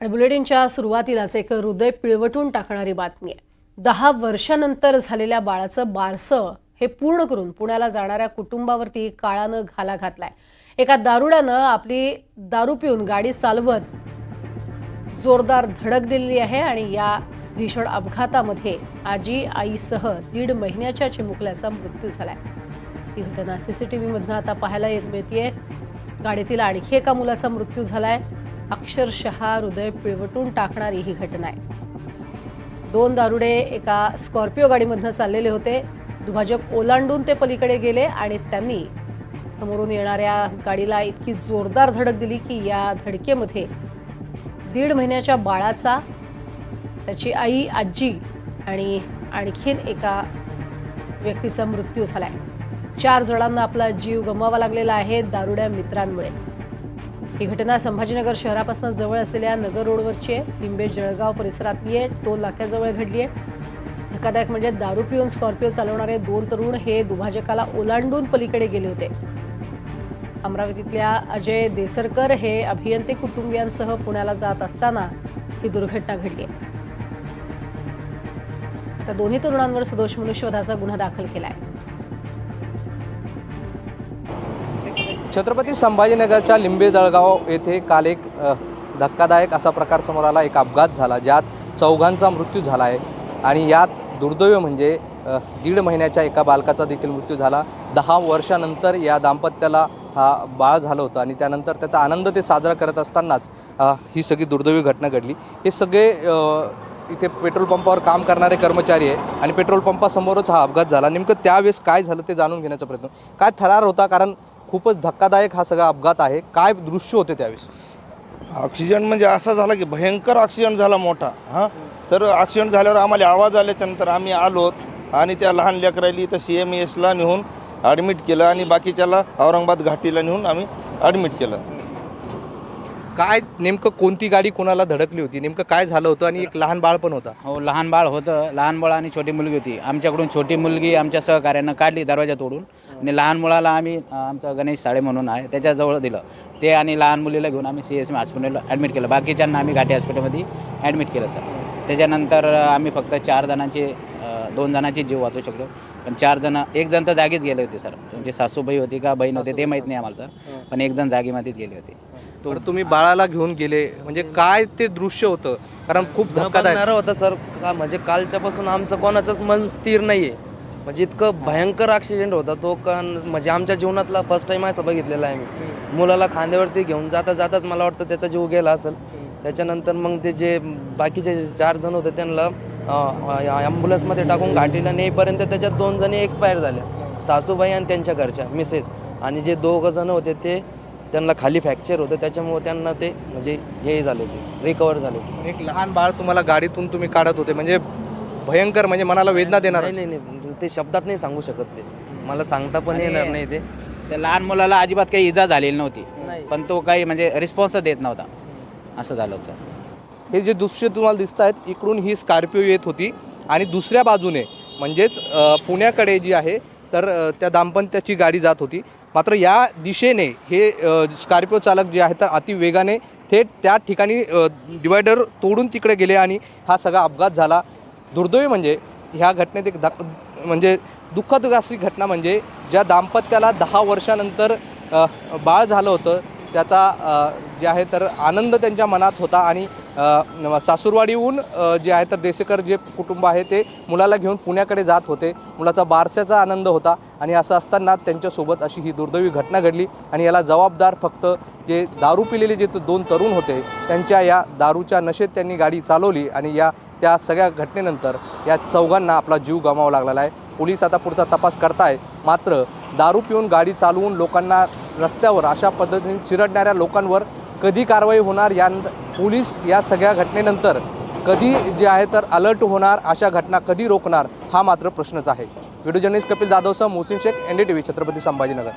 आणि बुलेटिनच्या सुरुवातीलाच एक हृदय पिळवटून टाकणारी बातमी आहे. दहा वर्षानंतर झालेल्या बाळाचं बारसं हे पूर्ण करून पुण्याला जाणाऱ्या कुटुंबावरती काळानं घाला घातलाय. एका दारुड्यानं आपली दारू पिऊन गाडी चालवत जोरदार धडक दिलेली आहे आणि या भीषण अपघातामध्ये आजी आईसह दीड महिन्याच्या चिमुकल्याचा मृत्यू झालाय. ही घटना सीसीटीव्हीमधनं आता पाहायला येत मिळतीये. गाडीतील आणखी एका मुलाचा मृत्यू झालाय. अक्षरशः हृदय पिळवटून टाकणारी ही घटना आहे. दोन दारुडे एका स्कॉर्पिओ गाडीमधनं चाललेले होते. दुभाजक ओलांडून ते पलीकडे गेले आणि त्यांनी समोरून येणाऱ्या गाडीला इतकी जोरदार धडक दिली की या धडकेमध्ये दीड महिन्याच्या बाळाचा त्याची आई आजी आणि आणखीन एका व्यक्तीचा मृत्यू झालाय. चार जणांना आपला जीव गमवावा लागलेला आहे दारुड्या मित्रांमुळे. ही घटना संभाजीनगर शहरापासून जवळ असलेल्या नगर रोडवरची आहे. लिंबे जळगाव परिसरातली आहे. टोल नाक्याजवळ घडली आहे. धक्कादायक म्हणजे दारू पिऊन स्कॉर्पिओ चालवणारे दोन तरुण हे दुभाजकाला ओलांडून पलीकडे गेले होते. अमरावतीतल्या अजय देसरकर हे अभियंते कुटुंबियांसह पुण्याला जात असताना ही दुर्घटना घडली. आहे आता दोन्ही तरुणांवर सदोष मनुष्यवधाचा गुन्हा दाखल केला आहे छत्रपती संभाजीनगरच्या लिंबे जळगाव येथे काल एक धक्कादायक असा प्रकार समोर आला. एक अपघात झाला ज्यात चौघांचा मृत्यू झाला आहे आणि यात दुर्दैव म्हणजे दीड महिन्याच्या एका बालकाचा देखील मृत्यू झाला. दहा वर्षानंतर या दाम्पत्याला हा बाळ झालं होतं आणि त्यानंतर त्याचा आनंद ते साजरा करत असतानाच ही सगळी दुर्दैवी घटना घडली. हे सगळे इथे पेट्रोल पंपावर काम करणारे कर्मचारी आहे आणि पेट्रोल पंपासमोरच हा अपघात झाला. नेमकं त्यावेळेस काय झालं ते जाणून घेण्याचा प्रयत्न. काय थरार होता? कारण खूपच धक्कादायक हा सगळा अपघात आहे. काय दृश्य होते त्यावेळेस? ऑक्सिजन म्हणजे असा झाला की भयंकर ऑक्सिजन झाला मोठा हां? तर ऑक्सिजन झाल्यावर आम्हाला आवाज आल्याच्यानंतर आम्ही आलोत आणि त्या लहान लेकराली तर सी एम एसला नेऊन ॲडमिट केलं आणि बाकीच्याला औरंगाबाद घाटीला नेऊन आम्ही ॲडमिट केलं. काय नेमकं कोणती गाडी कोणाला धडकली होती? नेमकं काय झालं होतं आणि एक लहान बाळ पण होता? हो लहान बाळ होतं. लहान बाळ आणि छोटी मुलगी होती. आमच्याकडून छोटी मुलगी आमच्या सहकार्यानं काढली दरवाजा तोडून. आणि लहान मुलाला आम्ही आमचं गणेश साळे म्हणून आहे त्याच्याजवळ दिलं. ते आणि लहान मुलीला घेऊन आम्ही सी एस एम हॉस्पिटलला ॲडमिट केलं. बाकीच्यांना आम्ही घाटी हॉस्पिटलमध्ये ॲडमिट केलं सर त्याच्यानंतर आम्ही फक्त चार जणांचे दोन जणांचे जीव वाचू शकलो. पण चार जण एक जण तर जागीच गेले होते सर. त्यांची सासूबाई होती का बहीण होते ते माहीत नाही आम्हाला सर. पण एक जण जागीमध्येच गेले होते. तर तुम्ही बाळाला घेऊन गेले म्हणजे काय ते दृश्य होतं? कारण खूप धक्कादायक. बघणारं होतं सर. का म्हणजे कालच्यापासून आमचं कोणाचंच मन स्थिर नाही आहे म्हणजे इतकं भयंकर ॲक्सिडेंट होता तो का म्हणजे आमच्या जीवनातला फर्स्ट टाईम असं बघितलेला आहे मी. मुलाला खांद्यावरती घेऊन जाता जाताच मला वाटतं त्याचा जीव गेला असेल. त्याच्यानंतर मग ते जे बाकीचे जे चार जण होते त्यांना ॲम्ब्युलन्समध्ये टाकून घाटीला नेईपर्यंत त्याच्यात दोन जणी एक्सपायर झाल्या सासूबाई आणि त्यांच्या घरच्या मिसेस आणि जे दोघं जण होते ते त्यांना खाली फ्रॅक्चर होतं. त्याच्यामुळे त्यांना ते म्हणजे हे झाले रिकवर झाले एक लहान बाळ तुम्हाला गाडीतून तुम्ही काढत होते. म्हणजे भयंकर म्हणजे मनाला वेदना देणार. नाही नाही नाही. ते शब्दात नाही सांगू शकत ते. मला सांगता पण येणार नाही ते. त्या लहान मुलाला अजिबात काही इजा झालेली नव्हती. नाही. पण तो काही म्हणजे रिस्पॉन्स देत नव्हता. असं झालं होतं. सर हे जे दृश्य तुम्हाला दिसत आहेत इकडून ही स्कॉर्पिओ येत होती आणि दुसऱ्या बाजूने म्हणजेच पुण्याकडे जी आहे तर त्या दाम्पत्याची गाडी जात होती. मात्र या दिशेने हे स्कार्पिओ स्कॉर्पिओ चालक जे आहे तर अति वेगाने थेट त्या ठिकाणी डिवायडर तोडून तिकडे गेले आणि हा सगळा अपघात झाला. दुर्दैवी म्हणजे ह्या घटनेत एक धक म्हणजे दुःखदगासी घटना म्हणजे ज्या दाम्पत्याला दहा वर्षानंतर बाळ झालं होतं त्याचा जे आहे तर आनंद त्यांच्या मनात होता आणि सासूरवाडीहून जे आहे तर देसेकर जे कुटुंब आहे ते मुलाला घेऊन पुण्याकडे जात होते. मुलाचा बारशाचा आनंद होता आणि असं असताना त्यांच्यासोबत अशी ही दुर्दैवी घटना घडली आणि याला जबाबदार फक्त जे दारू पिलेले जे दोन तरुण होते त्यांच्या या दारूच्या नशेत त्यांनी गाडी चालवली आणि या त्या सगळ्या घटनेनंतर या चौघांना आपला जीव गमावा लागलेला आहे. पोलीस आता पुढचा तपास करताय. मात्र दारू पिऊन गाडी चालवून लोकांना रस्त्यावर अशा पद्धतीने चिरडणाऱ्या लोकांवर कधी कारवाई होणार या पोलीस या सगळ्या घटनेनंतर कधी जे आहे तर अलर्ट होणार अशा घटना कधी रोखणार हा मात्र प्रश्नच आहे. Video journalist Kapil जाधवसह Mohsin Shaikh N D T V Chhatrapati Sambhajinagar.